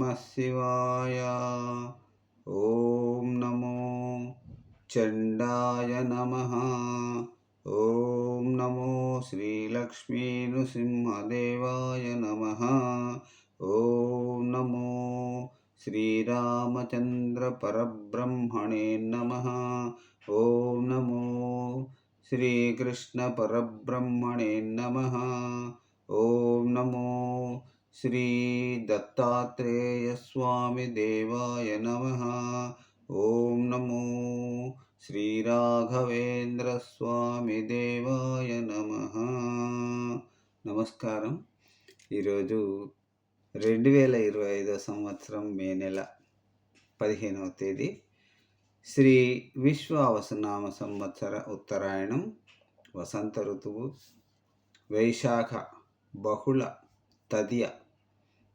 नमः शिवाय ॐ नमो चण्डाय नमः ॐ नमो श्रीलक्ष्मीनृसिंहदेवाय नमः ॐ नमो श्रीरामचन्द्रपरब्रह्मणे नमः ॐ नमो श्रीकृष्णपरब्रह्मणे नमः ॐ नमो శ్రీ దత్తాత్రేయ స్వామి దేవాయ నమ ఓం నమో శ్రీ రాఘవేంద్ర స్వామి దేవాయ నమ నమస్కారం ఈరోజు రెండు వేల ఇరవై ఐదో సంవత్సరం మే నెల పదిహేనవ తేదీ శ్రీ విశ్వావసనామ సంవత్సర ఉత్తరాయణం. వసంత ఋతువు వైశాఖ బహుళ తదియ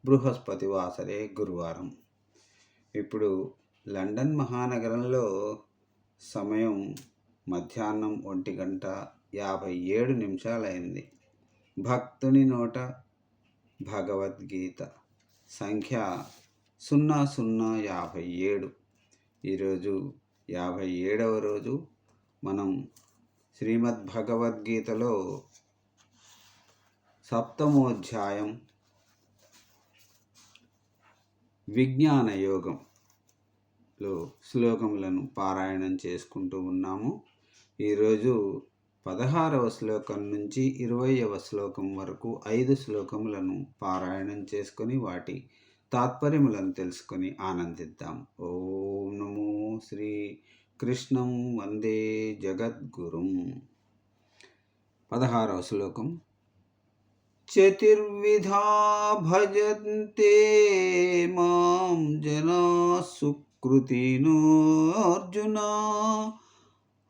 బృహస్పతి వాసరే గురువారం. ఇప్పుడు లండన్ మహానగరంలో సమయం మధ్యాహ్నం ఒంటి గంట యాభై ఏడు నిమిషాలైంది. భక్తుని నోట భగవద్గీత సంఖ్య సున్నా సున్నా యాభై ఏడు. ఈరోజు యాభై ఏడవ రోజు మనం శ్రీమద్భగవద్గీతలో సప్తమోధ్యాయం విజ్ఞాన యోగంలో శ్లోకములను పారాయణం చేసుకుంటూ ఉన్నాము. ఈరోజు పదహారవ శ్లోకం నుంచి ఇరవైవ శ్లోకం వరకు ఐదు శ్లోకములను పారాయణం చేసుకొని వాటి తాత్పర్యములను తెలుసుకొని ఆనందిద్దాం. ఓం నమో శ్రీ కృష్ణం వందే జగద్గురుం. పదహారవ శ్లోకం. చతుర్విధా భజంతే మాం జనా సుకృతినో అర్జున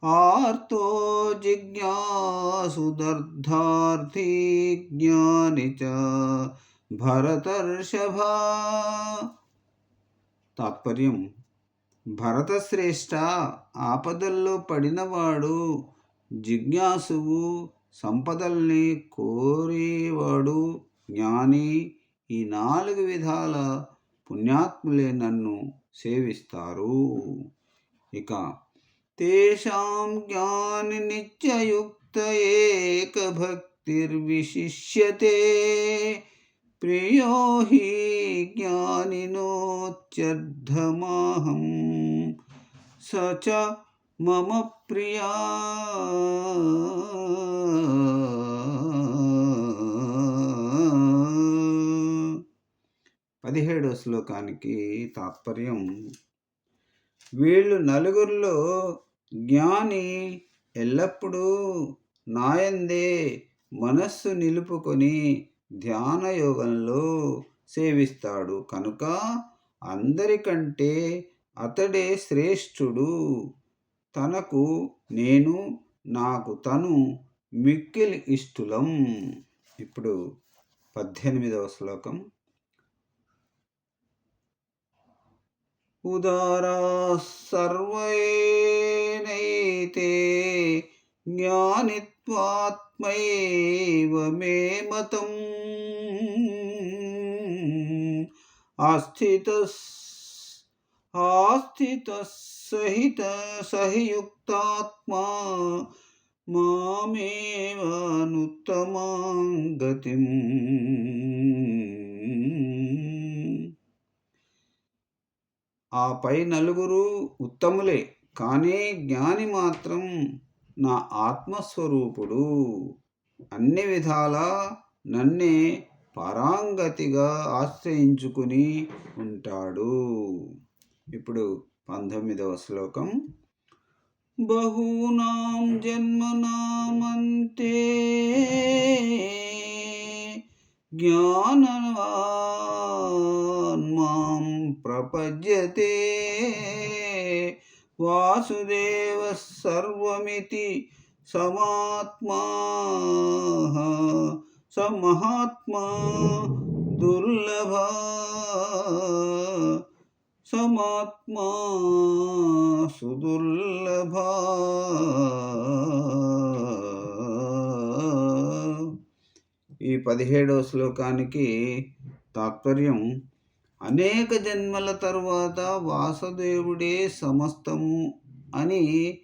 ఆర్తో జిజ్ఞాసుదర్థార్థీ జ్ఞాని చ భరతర్షభ తాత్పర్యం భరతశ్రేష్ఠ ఆపదల్లో పడినవాడు జిజ్ఞాసువు సంపదల్ని కోరేవాడు జ్ఞాని. ఈ నాలుగు విధాల పుణ్యాత్ములే నన్ను సేవిస్తారు. ఇక తేషాం జ్ఞాని నిత్యయుక్త ఏకభక్తిర్విశిష్యతే. ప్రియో హి జ్ఞానినోత్యర్థమాహం స మమ ప్రియా. పదిహేడో శ్లోకానికి తాత్పర్యం. వీళ్ళు నలుగురిలో జ్ఞాని ఎల్లప్పుడూ నాయందే మనస్సు నిలుపుకొని ధ్యాన యోగంలో సేవిస్తాడు. కనుక అందరికంటే అతడే శ్రేష్ఠుడు. తనకు నేను నాకు తను మిక్కిలి ఇష్టులం ఇప్పుడు పద్దెనిమిదవ శ్లోకం ఉదారా సర్వైనైతే జ్ఞానిత్వాత్మైవ మే మతం ఆస్థిత ఆస్థిత సహిత సహియుక్తాత్మా మామేవానుత్తమాం గతిం ఆ పై నలుగురు ఉత్తములే కానీ జ్ఞాని మాత్రం నా ఆత్మస్వరూపుడు. అన్ని విధాలా నన్నే పరాంగతిగా ఆశ్రయించుకుని ఉంటాడు. ఇప్పుడు పంతొమ్మిదవ శ్లోకం. बहूनां जन्मनामन्ते। ज्ञानवान् माँ प्रपद्यते। वासुदेवः सर्वमिति समात्मा स महात्मा दुर्लभा। సమాత్మా సుదుర్లభ. ఈ పదిహేడవ శ్లోకానికి తాత్పర్యం అనేక జన్మల తరువాత వాసుదేవుడే సమస్తము అని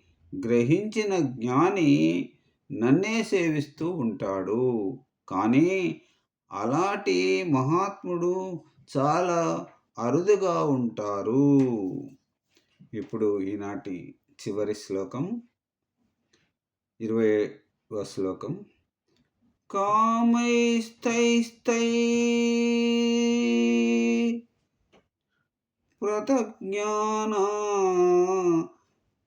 గ్రహించిన జ్ఞాని నన్నే సేవిస్తూ ఉంటాడు. కానీ అలాంటి మహాత్ముడు చాలా అరుదుగా ఉంటారు. ఇప్పుడు ఈనాటి చివరి శ్లోకం ఇరవై శ్లోకం. కామైస్తైస్తై ప్రతజ్ఞానా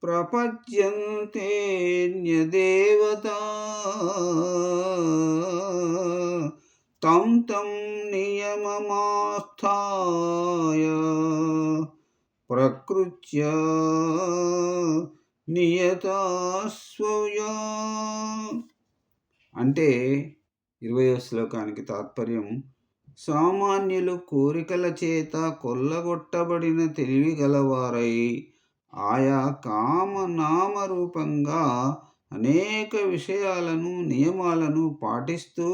ప్రపద్యంతే న్యదేవతా తం నియమమాస్థాయ ప్రకృత్య నియతాస్వయా అంటే ఇరవై శ్లోకానికి తాత్పర్యం సామాన్యులు కోరికల చేత కొల్లగొట్టబడిన తెలివి గలవారై ఆయా కామనామ రూపంగా అనేక విషయాలను నియమాలను పాటిస్తూ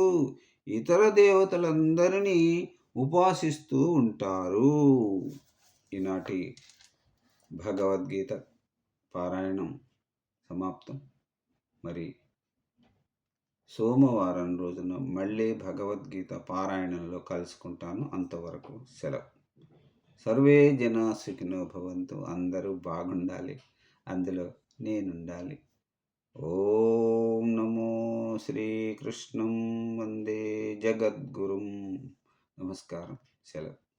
ఇతర దేవతలందరినీ ఉపాసిస్తూ ఉంటారు. ఈనాటి భగవద్గీత పారాయణం సమాప్తం. మరి సోమవారం రోజున మళ్ళీ భగవద్గీత పారాయణంలో కలుసుకుంటాను. అంతవరకు సెలవు. సర్వే జనా సుఖినో భవంతు. అందరూ బాగుండాలి. అందులో నేనుండాలి. ఓం నమో శ్రీకృష్ణం వందే జగద్గురుం. నమస్కారం. సెలవు.